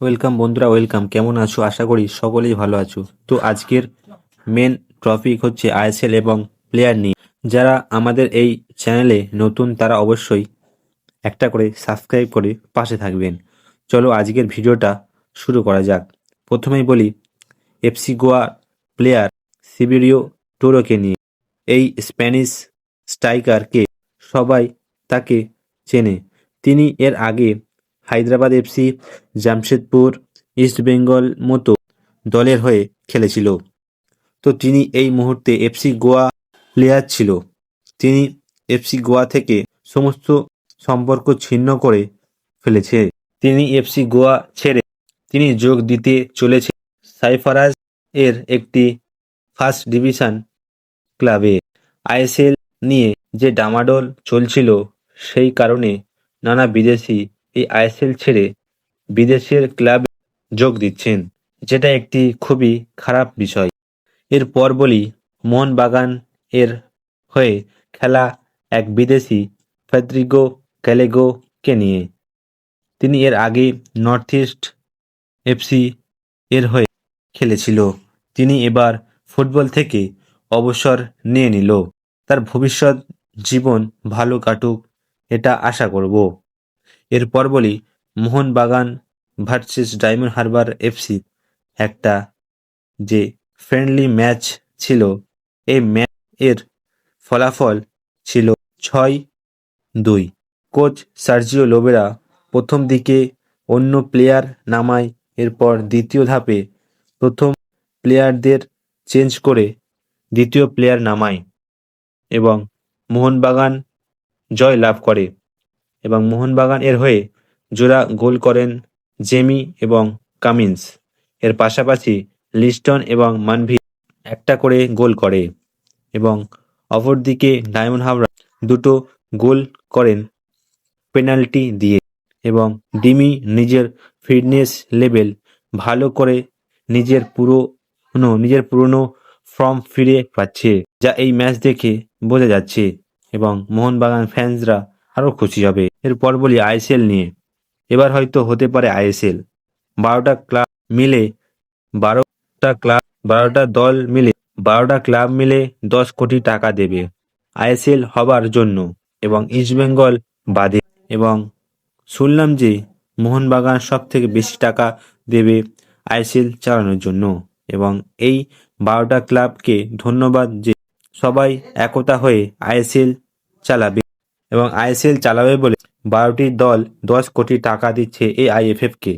Welcome বন্ধুরা, welcome. কেমন আছো? আশা করি সকলেই ভালো আছো। তো আজকের মেন টপিক হচ্ছে আইএসএল এবং প্লেয়ার নিয়ে। যারা আমাদের এই চ্যানেলে নতুন, তারা অবশ্যই একটা করে সাবস্ক্রাইব করে পাশে থাকবেন। চলো আজকের ভিডিওটা শুরু করা যাক। প্রথমেই বলি এফসি গোয়া প্লেয়ার সিবিরিও টোরোকে নিয়ে। এই স্প্যানিশ স্ট্রাইকারকে সবাই তাকে চেনে। তিনি এর আগে হায়দ্রাবাদ এফসি জামশেদপুর ইস্টবেঙ্গল মতো দলের হয়ে খেলেছিল। তো তিনি এই মুহূর্তে এফসি গোয়া প্লেয়ার ছিল। তিনি এফসি গোয়া থেকে সমস্ত সম্পর্ক ছিন্ন করে ফেলেছে। তিনি এফসি গোয়া ছেড়ে তিনি যোগ দিতে চলেছে সাইফারাজ এর একটি ফার্স্ট ডিভিশন ক্লাবে আইএসএল নিয়ে যে ডামাডোল চলছিল, সেই কারণে নানা বিদেশি এই আইএসএল ছেড়ে বিদেশের ক্লাবে যোগ দিচ্ছেন, যেটা একটি খুবই খারাপ বিষয়। এরপর বলি, মোহনবাগান এর হয়ে খেলা এক বিদেশি ফেদ্রিগো ক্যালেগোকে নিয়ে। তিনি এর আগে নর্থ ইস্ট এফসি এর হয়ে খেলেছিল। তিনি এবার ফুটবল থেকে অবসর নিয়ে নিল। তার ভবিষ্যৎ জীবন ভালো কাটুক, এটা আশা করব। এরপর বলি Mohun Bagan versus Diamond Harbour FC একটা যে ফ্রেন্ডলি ম্যাচ ছিল। এই ম্যাচ এর ফলাফল ছিল ছয় দুই। কোচ সার্জিও লোবেরা প্রথম দিকে অন্য প্লেয়ার নামায়, এরপর দ্বিতীয় ধাপে প্রথম প্লেয়ারদের চেঞ্জ করে দ্বিতীয় প্লেয়ার নামায় এবং মোহনবাগান জয় লাভ করে। এবং মোহনবাগান এর হয়ে জোড়া গোল করেন জেমি এবং কামিন্স। এর পাশাপাশি লিস্টন এবং মানভি একটা করে গোল করে এবং অপরদিকে ডায়মন্ড হাবড়া দুটো গোল করেন পেনাল্টি দিয়ে এবং ডিমি নিজের ফিটনেস লেভেল ভালো করে নিজের পুরনো নিজের পুরনো ফর্ম ফিরে পাচ্ছে, যা এই ম্যাচ দেখে বোঝা যাচ্ছে এবং মোহনবাগান ফ্যান্সরা আরও খুশি হবে। এরপর বলি আইএসএল নিয়ে। এবার হয়তো হতে পারে আইএসএল। বারোটা ক্লাব মিলে বারোটা ক্লাব, বারোটা দল মিলে বারোটা ক্লাব মিলে দশ কোটি টাকা দেবে আইএসএল হবার জন্য এবং ইস্টবেঙ্গল বাদে এবং শুনলাম যে মোহনবাগান সব থেকে বেশি টাকা দেবে আইএসএল চালানোর জন্য এবং এই বারোটা ক্লাবকে ধন্যবাদ যে সবাই একতা হয়ে আইএসএল চালাবে। এবং আইএসএল চালাবে বলে বারোটি দল দশ কোটি টাকা দিচ্ছে এই আইএফএফকে।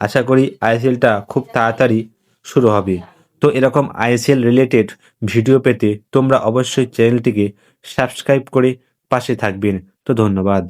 আশা করি আইএসএলটা খুব তাড়াতাড়ি শুরু হবে। তো এরকম আইএসএল রিলেটেড ভিডিও পেতে তোমরা অবশ্যই চ্যানেলটিকে সাবস্ক্রাইব করে পাশে থাকবেন। তো ধন্যবাদ।